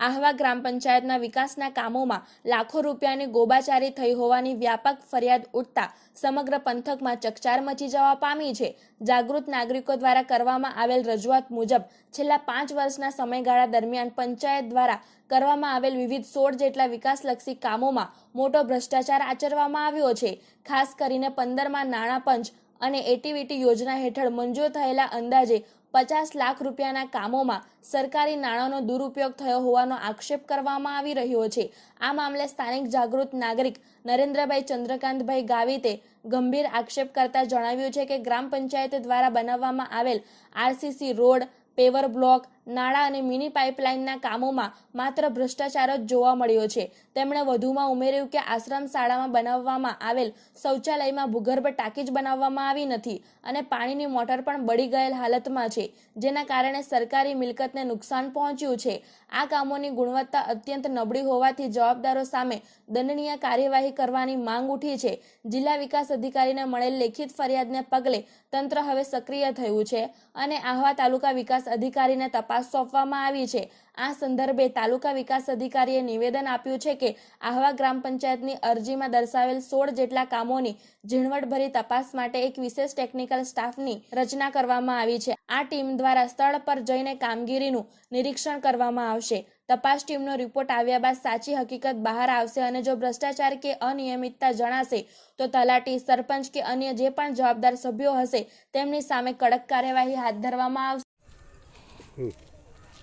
આહવા ગ્રામ પંચાયતના વિકાસના કામોમાં લાખો રૂપિયાની ગોબાચારી થઈ હોવાની વ્યાપક ફરિયાદ ઉઠતા સમગ્ર પંથકમાં ચકચાર મચી જવા પામી છે. જાગૃત નાગરિકો દ્વારા કરવામાં આવેલ રજૂઆત મુજબ છેલ્લા પાંચ વર્ષના સમયગાળા દરમિયાન પંચાયત દ્વારા કરવામાં આવેલ વિવિધ સોળ જેટલા વિકાસલક્ષી કામોમાં મોટો ભ્રષ્ટાચાર આચરવામાં આવ્યો છે. ખાસ કરીને પંદરમાં નાણાં પંચ અને એટીવીટી યોજના હેઠળ મંજૂર થયેલા અંદાજે પચાસ લાખ રૂપિયાના કામોમાં સરકારી નાણાંનો દુરુપયોગ થયો હોવાનો આક્ષેપ કરવામાં આવી રહ્યો છે. આ મામલે સ્થાનિક જાગૃત નાગરિક નરેન્દ્રભાઈ ચંદ્રકાંતભાઈ ગાવિતે ગંભીર આક્ષેપ કરતા જણાવ્યું છે કે ગ્રામ પંચાયત દ્વારા બનાવવામાં આવેલ આરસીસી રોડ, પેવર બ્લોક નાળા અને મિની પાઇપલાઇનના કામોમાં માત્ર ભ્રષ્ટાચાર જ જોવા મળ્યો છે. તેમણે વધુમાં ઉમેર્યું કે આશ્રમ શાળામાં બનાવવામાં આવેલ શૌચાલયમાં ભૂગર્ભ ટાંકી જ બનાવવામાં આવી નથી અને પાણીની મોટર પણ બળી ગયેલ હાલતમાં છે, જેના કારણે સરકારી મિલકતને નુકસાન પહોંચ્યું છે. આ કામોની ગુણવત્તા અત્યંત નબળી હોવાથી જવાબદારો સામે દંડનીય કાર્યવાહી કરવાની માંગ ઉઠી છે. જિલ્લા વિકાસ અધિકારીને મળેલ લેખિત ફરિયાદને પગલે તંત્ર હવે સક્રિય થયું છે અને આહવા તાલુકા વિકાસ અધિકારીને તપાસ સોંપવામાં આવી છે. આ સંદર્ભે તાલુકા વિકાસ અધિકારીએ નિવેદન આપ્યું છે કે આહવા ગ્રામ પંચાયતની અરજીમાં દર્શાવેલ સોળ જેટલા કામોની ઝીણવટભરી તપાસ માટે એક વિશેષ ટેકનિકલ સ્ટાફની રચના કરવામાં આવી છે. આ ટીમ દ્વારા સ્થળ પર જઈને કામગીરીનું નિરીક્ષણ કરવામાં આવશે. તપાસ ટીમનો રિપોર્ટ આવ્યા બાદ સાચી હકીકત બહાર આવશે અને જો ભ્રષ્ટાચાર કે અનિયમિતતા જણાશે, તો તલાટી સરપંચ કે અન્ય જે પણ જવાબદાર સભ્યો હશે, તેમની સામે કડક કાર્યવાહી હાથ ધરવામાં આવશે.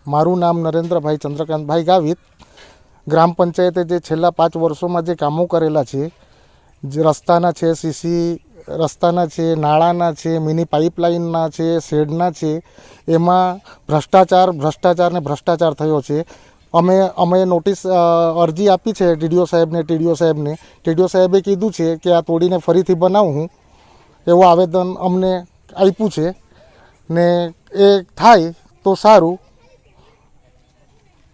મારું નામ નરેન્દ્રભાઈ ચંદ્રકાંતભાઈ ગાવિત. ગ્રામ પંચાયતે જે છેલ્લા પાંચ વર્ષોમાં જે કામો કરેલા છે, જે રસ્તાના છે સીસી રસ્તાના છે, નાળાના છે મિની પાઇપલાઇનના છે, શેડના છે, એમાં ભ્રષ્ટાચાર ભ્રષ્ટાચાર ને ભ્રષ્ટાચાર થયો છે. અમે અમે નોટિસ અરજી આપી છે ટીડીઓ સાહેબને ટીડીઓ સાહેબને. ટીડીઓ સાહેબે કીધું છે કે આ તોડીને ફરીથી બનાવું એવું આવેદન અમને આપ્યું છે ને એ થાય તો સારું.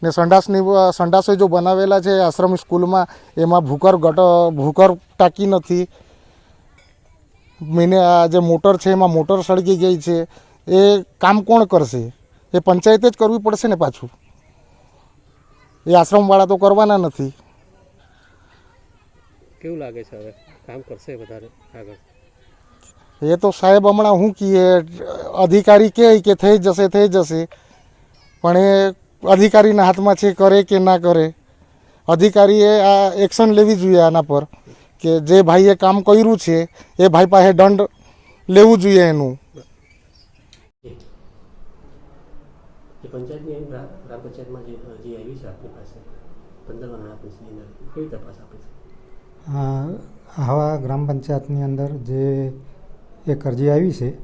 ને સંડાસની સંડાસો જો બનાવેલા છે આશ્રમ સ્કૂલમાં, એમાં ભૂકર ગટ, ભૂકર ટાંકી નથી. મેને આ જે મોટર છે, એમાં મોટર સળગી ગઈ છે. એ કામ કોણ કરશે? એ પંચાયતે જ કરવી પડશે ને પાછું. એ આશ્રમવાળા તો કરવાના નથી. કેવું લાગે છે હવે? કામ કરશે વધારે આગળ? એ તો સાહેબ હમણાં શું કહીએ અધિકારી કહે કે થઈ જશે થઈ જશે. પણ એ અધિકારીના હાથમાં છે કરે કે ના કરે? અધિકારીએ આ એક્શન લેવી જોઈએ આના પર કે જે ભાઈએ કામ કર્યું છે એ ભાઈ પાસે દંડ લેવું જોઈએ એનું. હા આવા ગ્રામ પંચાયતની અંદર જે એક અરજી આવી છે.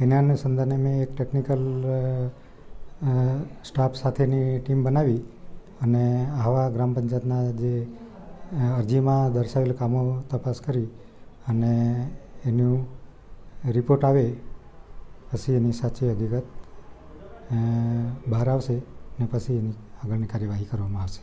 એના અનુસંધાને મેં એક ટેકનિકલ સ્ટાફ સાથેની ટીમ બનાવી અને આવા ગ્રામ પંચાયતના જે અરજીમાં દર્શાવેલ કામો તપાસ કરી અને એનું રિપોર્ટ આવે પછી એની સાચી હકીકત બહાર આવશે ને પછી એની આગળની કાર્યવાહી કરવામાં આવશે.